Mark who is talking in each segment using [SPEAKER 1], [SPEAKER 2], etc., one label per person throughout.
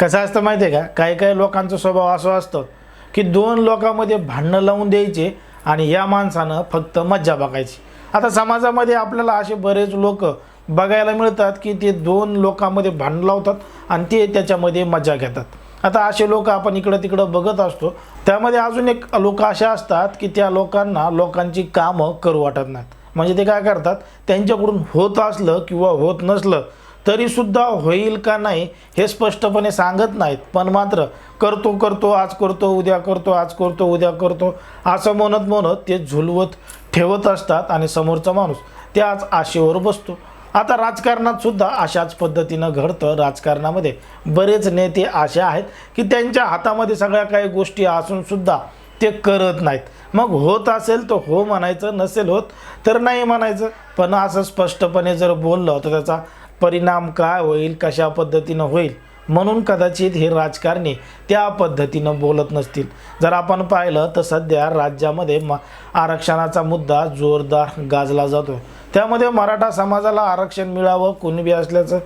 [SPEAKER 1] कसं असतं माहिती आहे का? काही काही लोकांचा स्वभाव असं असतं की दोन लोकांमध्ये भांडणं लावून द्यायचे आणि या माणसानं फक्त मज्जा बघायची. आता समाजामध्ये आपल्याला असे बरेच लोक बघायला मिळतात की ते दोन लोकांमध्ये भांडण लावतात आणि ते त्याच्यामध्ये मजा घेतात. आता असे लोक आपण इकडं तिकडं बघत असतो. त्यामध्ये अजून एक लोक असे असतात की त्या लोकांना लोकांची कामं करू वाटत नाहीत. म्हणजे ते काय करतात? त्यांच्याकडून होत असलं किंवा होत नसलं तरीसुद्धा होईल का नाही हे स्पष्टपणे सांगत नाहीत. पण मात्र करतो करतो आज करतो उद्या करतो आज करतो उद्या करतो असं म्हणत म्हणत ते झुलवत ठेवत असतात आणि समोरचा माणूस त्याच आशेवर बसतो. आता राजकारणात सुद्धा अशाच पद्धतीनं घडतं. राजकारणामध्ये बरेच नेते असे आहेत की त्यांच्या हातामध्ये सगळ्या काही गोष्टी असूनसुद्धा ते करत नाहीत. मग होत असेल तर हो म्हणायचं नसेल होत तर नाही म्हणायचं. पण असं स्पष्टपणे जर बोललं तर त्याचा परिणाम काय होईल कशा पद्धतीनं होईल? म्हणून कदाचित हे राजकारणी त्या पद्धतीनं बोलत नसतील. जर आपण पाहिलं तर सध्या राज्यामध्ये म आरक्षणाचा मुद्दा जोरदार गाजला जातो त्यामध्ये मराठा समाजाला आरक्षण मिळावं कुणबी असल्याचं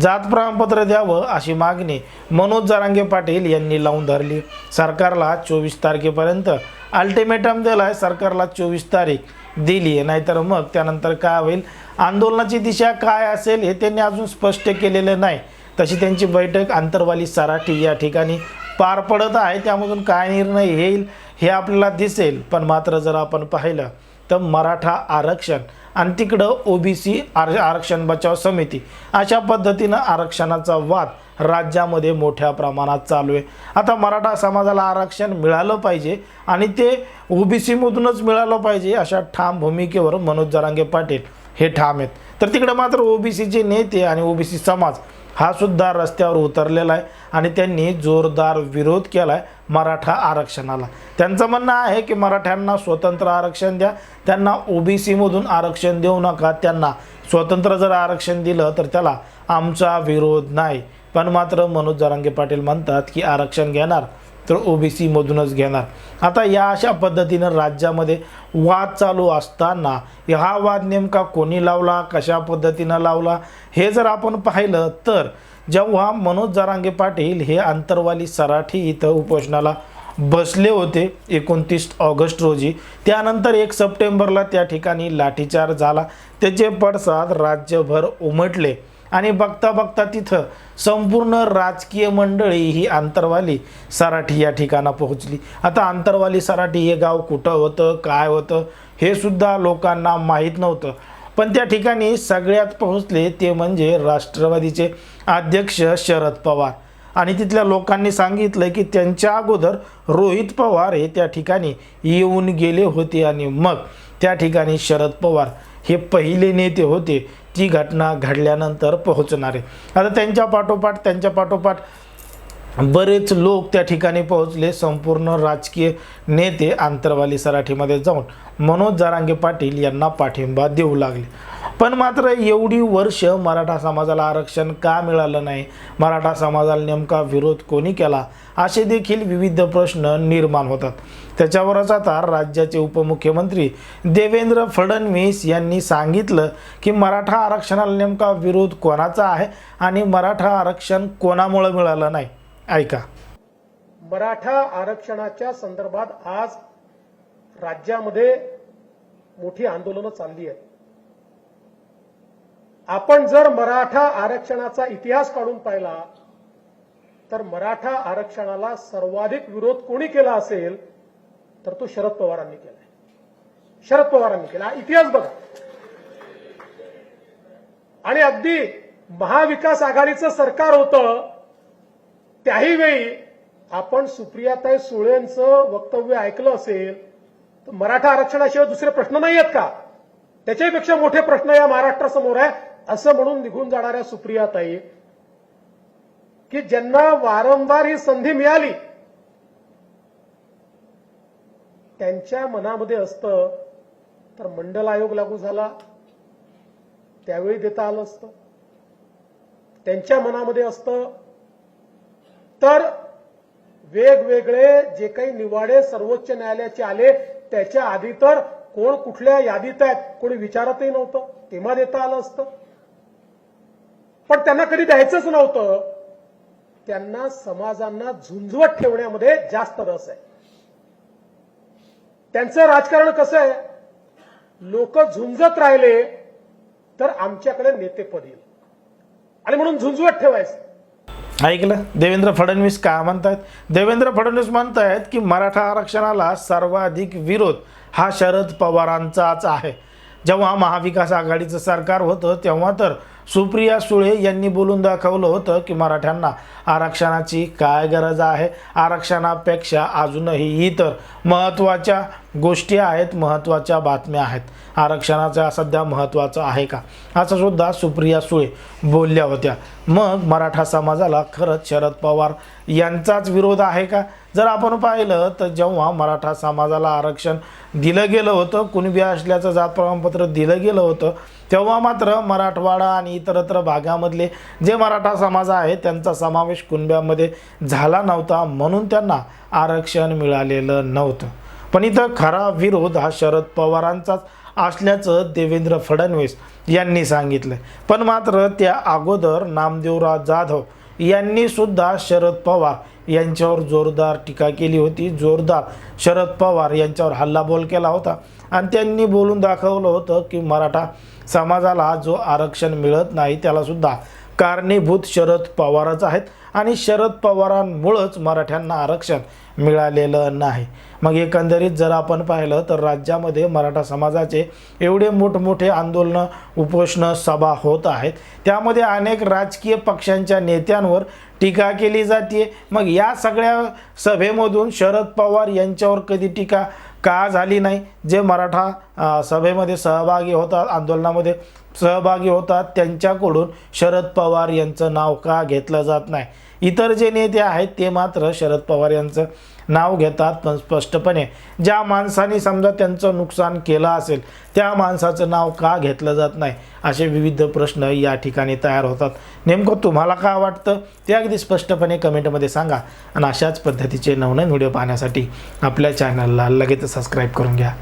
[SPEAKER 1] जात प्रमाणपत्र द्यावं अशी मागणी मनोज जरांगे पाटील यांनी लावून धरली. सरकारला चोवीस तारखेपर्यंत अल्टिमेटम दिला आहे सरकारला चोवीस तारीख दिली आहे नाहीतर मग त्यानंतर काय होईल? आंदोलनाची दिशा काय असेल हे त्यांनी अजून स्पष्ट केलेलं नाही. तशी त्यांची बैठक आंतरवाली सराठी या ठिकाणी पार पडत आहे. त्यामधून काय निर्णय येईल हे आपल्याला दिसेल. पण मात्र जर आपण पाहिलं तर मराठा आरक्षण आणि तिकडं ओबीसी आर आरक्षण बचाव समिती अशा पद्धतीनं आरक्षणाचा वाद राज्यामध्ये मोठ्या प्रमाणात चालू आहे. आता मराठा समाजाला आरक्षण मिळालं पाहिजे आणि ते ओबीसीमधूनच मिळालं पाहिजे अशा ठाम भूमिकेवर मनोज जरांगे पाटील हे ठाम आहेत. तर तिकडे मात्र ओबीसीचे नेते आणि ओबीसी समाज हा सुद्धा रस्त्यावर उतरलेला आहे आणि त्यांनी जोरदार विरोध केला आहे मराठा आरक्षणाला. त्यांचं म्हणणं आहे की मराठ्यांना स्वतंत्र आरक्षण द्या त्यांना ओबीसीमधून आरक्षण देऊ नका त्यांना स्वतंत्र जर आरक्षण दिलं तर त्याला आमचा विरोध नाही. पण मात्र मनोज जरांगे पाटील म्हणतात की आरक्षण घेणार तर ओबीसीमधूनच घेणार. आता या अशा पद्धतीनं राज्यामध्ये वाद चालू असताना हा वाद नेमका कोणी लावला कशा पद्धतीनं लावला हे जर आपण पाहिलं तर जेव्हा मनोज जरांगे पाटील हे आंतरवाली सराठी इथं उपोषणाला बसले होते एकोणतीस ऑगस्ट रोजी त्यानंतर एक सप्टेंबरला त्या ठिकाणी लाठीचार झाला. त्याचे पडसाद राज्यभर उमटले. आणि बघता बघता तिथं संपूर्ण राजकीय मंडळी ही आंतरवाली सराठी या ठिकाणा पोहोचली. आता आंतरवाली सराठी हे गाव कुठं होतं काय होतं हे सुद्धा लोकांना माहीत नव्हतं. पण त्या ठिकाणी सगळ्यात पोहोचले ते म्हणजे राष्ट्रवादीचे अध्यक्ष शरद पवार. आणि तिथल्या लोकांनी सांगितलं की त्यांच्या अगोदर रोहित पवार हे त्या ठिकाणी येऊन गेले होते आणि मग त्या ठिकाणी शरद पवार हे पहिले नेते होते ती घटना घडल्यानंतर पोहोचणारे. आता त्यांच्या पाठोपाठ त्यांच्या पाठोपाठ बरेच लोक त्या ठिकाणी पोहोचले. संपूर्ण राजकीय नेते आंतरवाली सराठीमध्ये जाऊन मनोज जारांगे पाटील यांना पाठिंबा देऊ लागले. पण मात्र एवढी वर्ष मराठा समाजाला आरक्षण का मिळालं नाही? मराठा समाजाला नेमका विरोध कोणी केला? असे देखील विविध प्रश्न निर्माण होतात. त्याच्यावरच आता राज्याचे उपमुख्यमंत्री देवेंद्र फडणवीस यांनी सांगितलं की मराठा आरक्षणाला नेमका विरोध कोणाचा आहे आणि मराठा आरक्षण कोणामुळं मिळालं नाही? ऐका.
[SPEAKER 2] मराठा आरक्षणाच्या संदर्भात आज राज्यामध्ये मोठी आंदोलनं चालली आहेत. आपण जर मराठा आरक्षणाचा इतिहास काढून पाहिला तर मराठा आरक्षणाला सर्वाधिक विरोध कोणी केला असेल तर तो शरद पवारांनी केलाय. शरद पवारांनी केला. इतिहास बघा. आणि अगदी महाविकास आघाडीचं सरकार होतं त्याही वेळी आपण सुप्रियाताई सुळेंचं वक्तव्य ऐकलं असेल तर मराठा आरक्षणाशिवाय दुसरे प्रश्न नाही आहेत का? त्याच्यापेक्षा मोठे प्रश्न या महाराष्ट्रासमोर आहे असं म्हणून निघून जाणाऱ्या सुप्रियाताई की ज्यांना वारंवार ही संधी मिळाली त्यांच्या मनामध्ये असतं तर मंडल आयोग लागू झाला त्यावेळी देता आलं असतं. त्यांच्या मनामध्ये असतं तर वेगवेगळे जे काही निवाडे सर्वोच्च न्यायालयाचे आले त्याच्या आधी तर कोण कुठल्या यादीत आहेत कोणी विचारतही नव्हतं तेव्हा देता आलं असतं. पण त्यांना कधी द्यायचंच नव्हतं. त्यांना समाजांना झुंजवत ठेवण्यामध्ये जास्त रस आहे. त्यांचं राजकारण कसं आहे? लोक झुंजत राहिले तर आमच्याकडे नेतेपद येईल. आणि म्हणून झुंजवत ठेवायचं.
[SPEAKER 1] ऐकलं? देवेंद्र फडणवीस काय म्हणतायत? देवेंद्र फडणवीस म्हणतायत की मराठा आरक्षणाला सर्वाधिक विरोध हा शरद पवारांचाच आहे. जेव्हा महाविकास आघाडीचं सरकार होतं तेव्हा तर सुप्रिया सुळे यांनी बोलून दाखवलं होतं की मराठ्यांना आरक्षणाची काय गरज आहे? आरक्षणापेक्षा अजूनही इतर महत्त्वाच्या गोष्टी आहेत महत्त्वाच्या बातम्या आहेत. आरक्षणाचा सध्या महत्त्वाचं आहे का? असं सुद्धा सुप्रिया सुळे बोलल्या होत्या. मग मराठा समाजाला खरंच शरद पवार यांचाच विरोध आहे का? जर आपण पाहिलं तर जेव्हा मराठा समाजाला आरक्षण दिलं गेलं होतं कुणबी असल्याचं जात प्रमाणपत्र दिलं गेलं होतं तेव्हा मात्र मराठवाडा आणि इतरत्र भागामधले जे मराठा समाज आहे त्यांचा समावेश कुणब्यामध्ये झाला नव्हता म्हणून त्यांना आरक्षण मिळालेलं नव्हतं. पण इथं खरा विरोध हा शरद पवारांचाच असल्याचं देवेंद्र फडणवीस यांनी सांगितलं पण मात्र त्या अगोदर नामदेवराव जाधव यांनी सुद्धा शरद पवार यांच्यावर जोरदार टीका केली होती. जोरदार शरद पवार यांच्यावर हल्लाबोल केला होता. आणि त्यांनी बोलून दाखवलं होतं की मराठा समाजाला जो आरक्षण मिळत नाही त्यालासुद्धा कारणीभूत शरद पवारच आहेत आणि शरद पवारांमुळंच मराठ्यांना आरक्षण मिळालेलं नाही. मग एकंदरीत जर आपण पाहिलं तर राज्यामध्ये मराठा समाजाचे एवढे मोठमोठे आंदोलनं उपोषणं सभा होत आहेत. त्यामध्ये अनेक राजकीय पक्षांच्या नेत्यांवर टीका केली जाते. मग या सगळ्या सभेमधून शरद पवार यांच्यावर कधी टीका का झाली नाही? जे मराठा सभेमध्ये सहभागी होतात आंदोलनामध्ये सहभागी होतात त्यांच्याकडून शरद पवार यांचं नाव का घेतलं जात नाही? इतर जे नेते आहेत ते मात्र शरद पवार यांचं नाव घेतात पण स्पष्टपणे. ज्या माणसाने समजा त्यांचं नुकसान केलं असेल त्या माणसाचं नाव का घेतलं जात नाही? असे विविध प्रश्न या ठिकाणी तयार होतात. नेमकं तुम्हाला काय वाटतं? ते अगदी स्पष्टपणे कमेंटमध्ये सांगा. आणि अशाच पद्धतीचे नवनवीन व्हिडिओ पाहण्यासाठी आपल्या चॅनलला लगेच सबस्क्राईब करून घ्या.